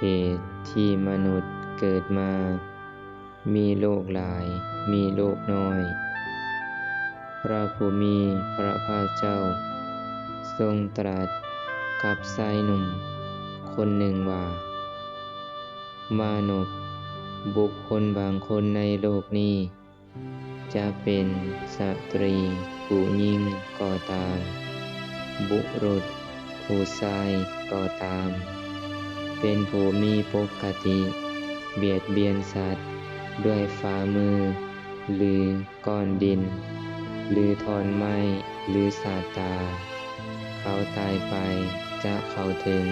เหตุที่มนุษย์เกิดมา มีโลกหลาย มีโลกน้อย พระผู้มีพระภาคเจ้า ทรงตรัสกับชายหนุ่ม คนหนึ่งว่า มนุษย์บุคคลบางคนในโลกนี้ จะเป็นสตรีผู้หญิงก็ตาม บุรุษผู้ชายก็ตาม เป็นผู้มีปกติ เบียดเบียนสัตว์ ด้วยฝ่ามือ หรือก้อนดิน หรือทอนไม้หรือสาตา เขาตายไปจะเข้าถึง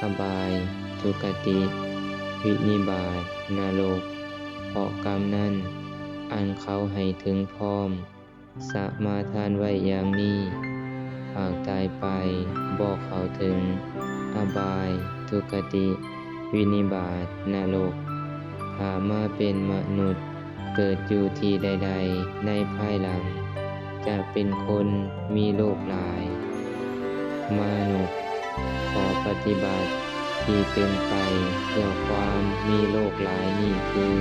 อบายทุกติ วินิบาตนรกเพราะกรรมนั้น อันเขาให้ถึงพร้อมสมาทานไว้อย่างนี้หากตายไปบอกเขาถึง อบาย ทุกติ วินิบาตนรกหามาเป็นมนุษย์ เกิดอยู่ที่ใด ๆ ในภายหลัง จะเป็นคนมีโลกหลาย มนุษย์ขอปฏิบัติที่เป็นไปเพื่อความมีโลกหลายนี่คือ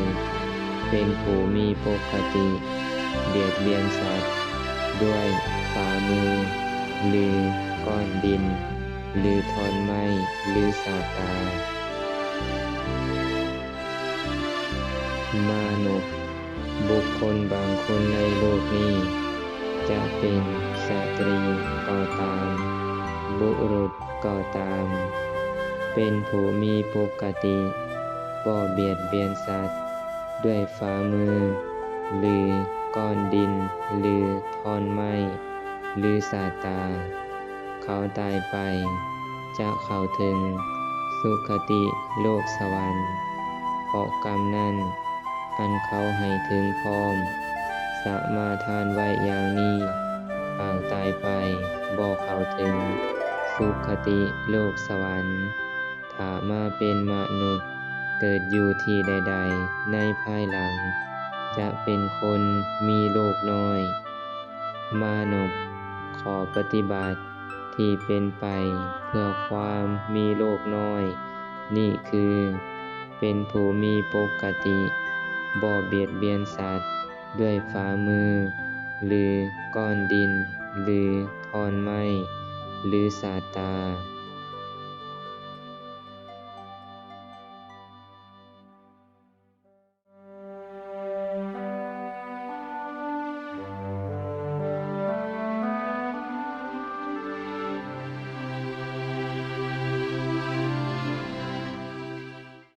เป็นผู้มีปกติ เบียดเบียนสัตว์ ด้วยฝ่ามือ หรือก้อนดิน หรือทอนไม้หรือสาตามนุษย์บุคคลบางคนในโลกนี้ จะเป็นสตรีก็ตาม บุรุษก็ตาม เป็นผู้มีปกติบ่เบียดเบียนสัตว์ ด้วยฝ่ามือ หรือก้อนดิน หรือทอนไม้ หรือสาตา เขาตายไป จะเข้าถึง สุคติโลกสวรรค์เพราะกรรมนั้น อันเขาให้ถึงพร้อมสมาทานไว้อย่างนี้หากตายไปบอกเขาถึง สุคติโลกสวรรค์ถามาเป็นมนุษย์เกิดอยู่ที่ใด ๆ ในภายหลัง จะเป็นคนมีโลกน้อย มนุษย์ขอปฏิบัติ ที่เป็นไปเพื่อความมีโลกน้อย นี่คือเป็นผู้มีปกติบ่เบียดเบียนสัตว์ ด้วยฝ่ามือ หรือก้อนดิน หรือทอนไม้ หรือสาตา